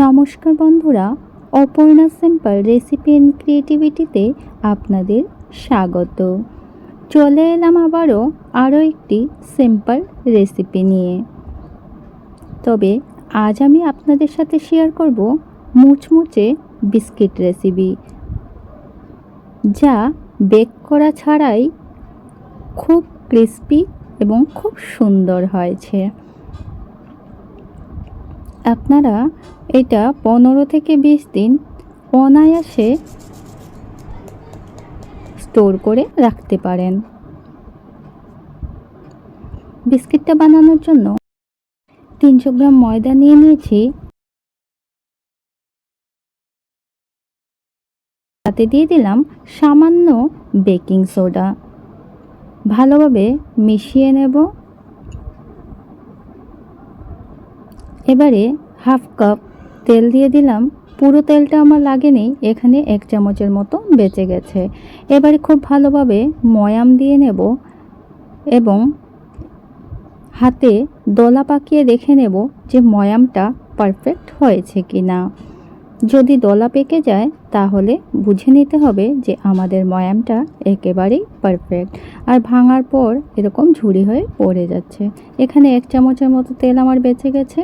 নমস্কার বন্ধুরা, Aparna simple recipe and ক্রিয়েটিভিটিতে আপনাদের স্বাগত। চলে এলাম আবারও আরও একটি সিম্পল রেসিপি নিয়ে। তবে আজ আমি আপনাদের সাথে শেয়ার করব মুচমুচে বিস্কিট রেসিপি, যা বেক করা ছাড়াই খুব ক্রিস্পি এবং খুব সুন্দর হয়েছে। আপনারা এটা পনেরো থেকে বিশ দিন অনায়াসে স্টোর করে রাখতে পারেন। বিস্কিটটা বানানোর জন্য তিনশো গ্রাম ময়দা নিয়ে নিয়েছি। তাতে দিয়ে দিলাম সামান্য বেকিং সোডা। ভালোভাবে মিশিয়ে নেব। এবারে হাফ কাপ তেল দিয়ে দিলাম। পুরো তেলটা আমার লাগেনি এখানে এক চামচের মতো বেঁচে গেছে। এবারে খুব ভালোভাবে ময়াম দিয়ে নেব এবং হাতে দলা পাকিয়ে দেখে নেব যে ময়ামটা পারফেক্ট হয়েছে কি না যদি দলা পেকে যায়, তাহলে বুঝে নিতে হবে যে আমাদের ময়ামটা একেবারেই পারফেক্ট। আর ভাঙার পর এরকম ঝুড়ি হয়ে পড়ে যাচ্ছে। এখানে এক চামচের মতো তেল আমার বেঁচে গেছে।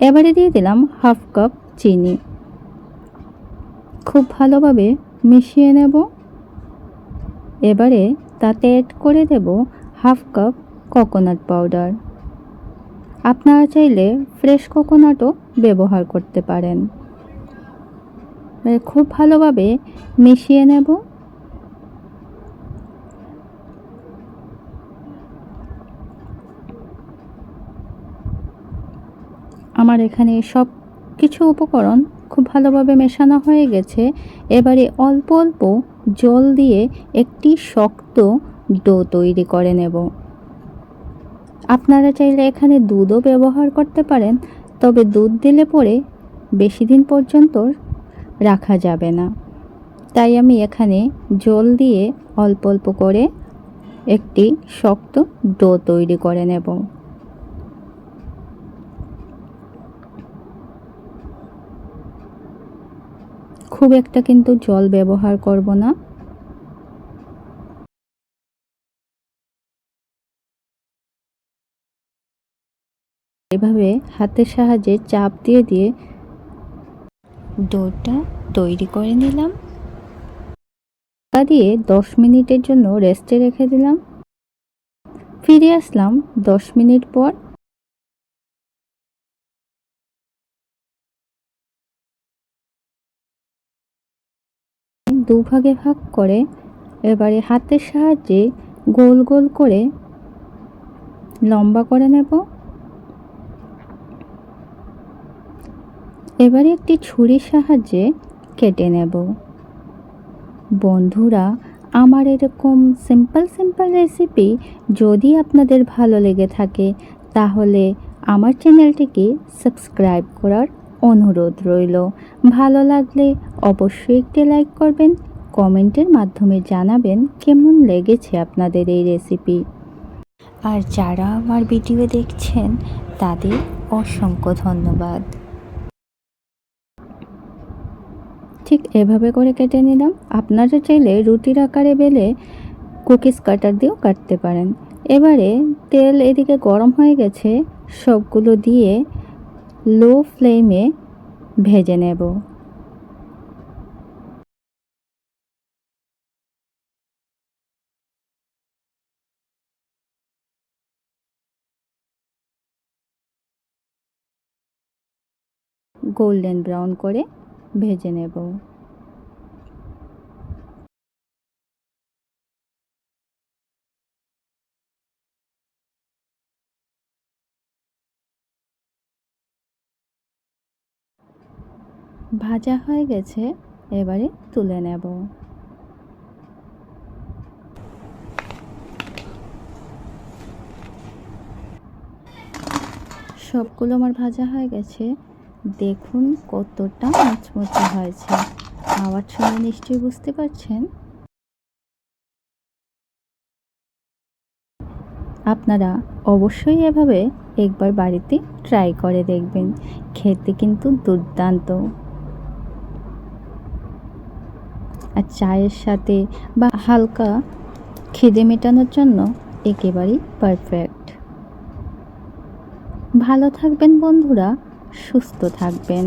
এবারে দিয়ে দিলাম হাফ কাপ চিনি। খুব ভালোভাবে মিশিয়ে নেব। এবারে তাতে অ্যাড করে দেব হাফ কাপ কোকোনাট পাউডার আপনারা চাইলে ফ্রেশ কোকোনাটও ব্যবহার করতে পারেন। খুব ভালোভাবে মিশিয়ে নেব। আমার এখানে সব কিছু উপকরণ খুব ভালোভাবে মেশানো হয়ে গেছে। এবারে অল্প অল্প জল দিয়ে একটি শক্ত ডো তৈরি করে নেব। আপনারা চাইলে এখানে দুধও ব্যবহার করতে পারেন, তবে দুধ দিলে পরে বেশি দিন পর্যন্ত রাখা যাবে না। তাই আমি এখানে জল দিয়ে অল্প অল্প করে একটি শক্ত ডো তৈরি করে নেব। খুব একটা কিন্তু জল ব্যবহার করব না। এভাবে হাতের সাহায্যে চাপ দিয়ে দিয়ে ডোটা তৈরি করে নিলাম। ঢাকা দিয়ে দশ মিনিটের জন্য রেস্টে রেখে দিলাম। ফিরে আসলাম দশ মিনিট পর। দুভাগে ভাগ করে এবারে হাতের সাহায্যে গোল গোল করে লম্বা করে নেব। এবারে একটি ছুরির সাহায্যে কেটে নেব। বন্ধুরা, আমার এরকম সিম্পল সিম্পল রেসিপি যদি আপনাদের ভালো লেগে থাকে, তাহলে আমার চ্যানেলটিকে সাবস্ক্রাইব করার অনুরোধ রইল। ভালো লাগলে অবশ্যই একটি লাইক করবেন কমেন্টের মাধ্যমে জানাবেন কেমন লেগেছে আপনাদের এই রেসিপি আর যারা আমার ভিডিও দেখছেন, তাদের অসংখ্য ধন্যবাদ। ঠিক এভাবে করে কেটে নিলাম। আপনারা চাইলে রুটির আকারে বেলে কুকিজ কাটার দিয়েও কাটতে পারেন। এবারে তেল এদিকে গরম হয়ে গেছে, সবগুলো দিয়ে লো ফ্লেমে ভেজে নেব। গোল্ডেন ব্রাউন করে ভেজে নেব। ভাজা হয়ে গেছে, এবারে তুলে নেব। সবগুলো আমার ভাজা হয়ে গেছে। দেখুন কতটা মুচমুচে হয়েছে। আওয়াজ শুনে নিশ্চয়ই বুঝতে পারছেন? আপনারা অবশ্যই এভাবে একবার বাড়িতে ট্রাই করে দেখবেন। খেতে কিন্তু দুর্দান্ত। আর চায়ের সাথে বা হালকা খিদে মেটানোর জন্য একেবারেই পারফেক্ট ভালো থাকবেন বন্ধুরা, সুস্থ থাকবেন।